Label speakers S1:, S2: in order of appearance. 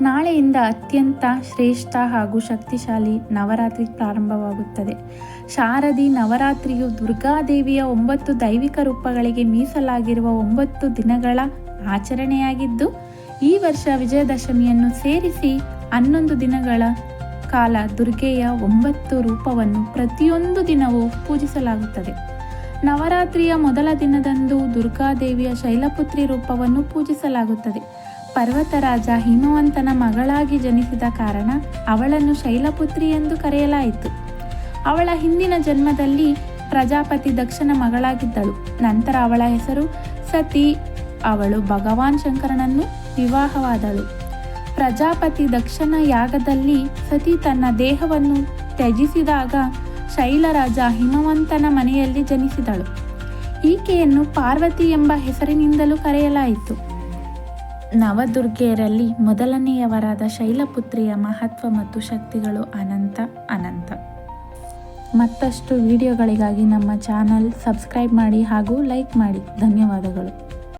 S1: ನಾಳೆಯಿಂದ ಅತ್ಯಂತ ಶ್ರೇಷ್ಠ ಹಾಗೂ ಶಕ್ತಿಶಾಲಿ ನವರಾತ್ರಿ ಪ್ರಾರಂಭವಾಗುತ್ತದೆ. ಶಾರದಿ ನವರಾತ್ರಿಯು ದುರ್ಗಾದೇವಿಯ ಒಂಬತ್ತು ದೈವಿಕ ರೂಪಗಳಿಗೆ ಮೀಸಲಾಗಿರುವ ಒಂಬತ್ತು ದಿನಗಳ ಆಚರಣೆಯಾಗಿದ್ದು, ಈ ವರ್ಷ ವಿಜಯದಶಮಿಯನ್ನು ಸೇರಿಸಿ ಹನ್ನೊಂದು ದಿನಗಳ ಕಾಲ ದುರ್ಗೆಯ ಒಂಬತ್ತು ರೂಪವನ್ನು ಪ್ರತಿಯೊಂದು ದಿನವೂ ಪೂಜಿಸಲಾಗುತ್ತದೆ. ನವರಾತ್ರಿಯ ಮೊದಲ ದಿನದಂದು ದುರ್ಗಾದೇವಿಯ ಶೈಲಪುತ್ರಿ ರೂಪವನ್ನು ಪೂಜಿಸಲಾಗುತ್ತದೆ. ಪರ್ವತರಾಜ ಹಿಮವಂತನ ಮಗಳಾಗಿ ಜನಿಸಿದ ಕಾರಣ ಅವಳನ್ನು ಶೈಲಪುತ್ರಿ ಎಂದು ಕರೆಯಲಾಯಿತು. ಅವಳ ಹಿಂದಿನ ಜನ್ಮದಲ್ಲಿ ಪ್ರಜಾಪತಿ ದಕ್ಷನ ಮಗಳಾಗಿದ್ದಳು. ನಂತರ ಅವಳ ಹೆಸರು ಸತಿ, ಅವಳು ಭಗವಾನ್ ಶಂಕರನನ್ನು ವಿವಾಹವಾದಳು. ಪ್ರಜಾಪತಿ ದಕ್ಷನ ಯಾಗದಲ್ಲಿ ಸತಿ ತನ್ನ ದೇಹವನ್ನು ತ್ಯಜಿಸಿದಾಗ ಶೈಲರಾಜ ಹಿಮವಂತನ ಮನೆಯಲ್ಲಿ ಜನಿಸಿದಳು. ಈಕೆಯನ್ನು ಪಾರ್ವತಿ ಎಂಬ ಹೆಸರಿನಿಂದಲೂ ಕರೆಯಲಾಯಿತು. ನವದುರ್ಗೆಯರಲ್ಲಿ ಮೊದಲನೆಯವರಾದ ಶೈಲಪುತ್ರಿಯ ಮಹತ್ವ ಮತ್ತು ಶಕ್ತಿಗಳು ಅನಂತ ಅನಂತ. ಮತ್ತಷ್ಟು ವಿಡಿಯೋಗಳಿಗಾಗಿ ನಮ್ಮ ಚಾನಲ್ ಸಬ್ಸ್ಕ್ರೈಬ್ ಮಾಡಿ ಹಾಗೂ ಲೈಕ್ ಮಾಡಿ. ಧನ್ಯವಾದಗಳು.